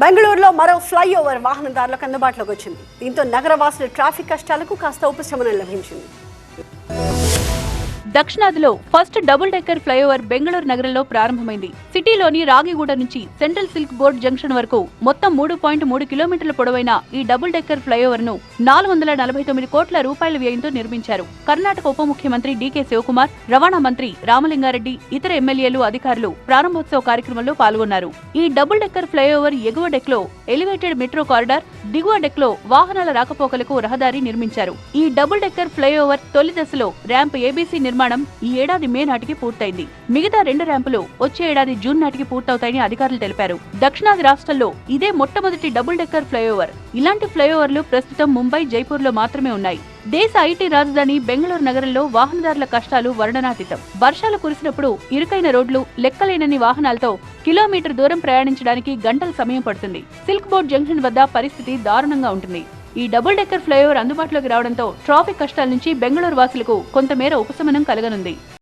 బెంగళూరులో మరో ఫ్లైఓవర్ వాహనదారులకు అందుబాటులోకి వచ్చింది. దీంతో నగరవాసుల ట్రాఫిక్ కష్టాలకు కాస్త ఉపశమనం లభించింది. దక్షిణాదిలో first double decker flyover Bengaluru నగరంలో ప్రారంభమైంది. సిటీలోని రాగిగూడ నుంచి సెంట్రల్ సిల్క్ బోర్డ్ జంక్షన్ వరకు మొత్తం మూడు పాయింట్ మూడు కిలోమీటర్ల పొడవైన ఈ డబుల్ డెక్కర్ ఫ్లైఓవర్ను నాలుగు వందల నలభై తొమ్మిది కోట్ల రూపాయల వ్యయంతో నిర్మించారు. కర్ణాటక ఉప ముఖ్యమంత్రి డీకే శివకుమార్ రవాణా మంత్రి రామలింగారెడ్డి ఇతర ఎమ్మెల్యేలు అధికారులు ప్రారంభోత్సవ కార్యక్రమంలో పాల్గొన్నారు. ఈ డబుల్ డెక్కర్ ఫ్లైఓవర్ ఎగువ డెక్లో ఎలివేటెడ్ మెట్రో కారిడార్ దిగువ డెక్లో వాహనాల రాకపోకలకు రహదారి నిర్మించారు. ఈ డబుల్ డెక్కర్ ఫ్లైఓవర్ తొలి దశలో ర్యాంప్ ఏబీసీ నిర్మాణం ఈ ఏడాది మే నాటికి పూర్తయింది. మిగతా రెండు ర్యాంపులు వచ్చే ఏడాది జూన్ నాటికి పూర్తవుతాయని అధికారులు తెలిపారు. దక్షిణాది రాష్ట్రాల్లో ఇదే మొట్టమొదటి డబుల్ డెక్కర్ ఫ్లైఓవర్. ఇలాంటి ఫ్లైఓవర్లు ప్రస్తుతం ముంబై జైపూర్లో మాత్రమే ఉన్నాయి. దేశ ఐటీ రాజధాని బెంగళూరు నగరంలో వాహనదారుల కష్టాలు వర్ణనాతీతం. వర్షాలు కురిసినప్పుడు ఇరుకైన రోడ్లు లెక్కలేనని వాహనాలతో కిలోమీటర్ దూరం ప్రయాణించడానికి గంటల సమయం పడుతుంది. సిల్క్ బోర్డ్ జంక్షన్ వద్ద పరిస్థితి దారుణంగా ఉంటుంది. ఈ డబుల్ డెక్కర్ ఫ్లైఓవర్ అందుబాటులోకి రావడంతో ట్రాఫిక్ కష్టాల నుంచి బెంగళూరు వాసులకు కొంతమేర ఉపశమనం కలగనుంది.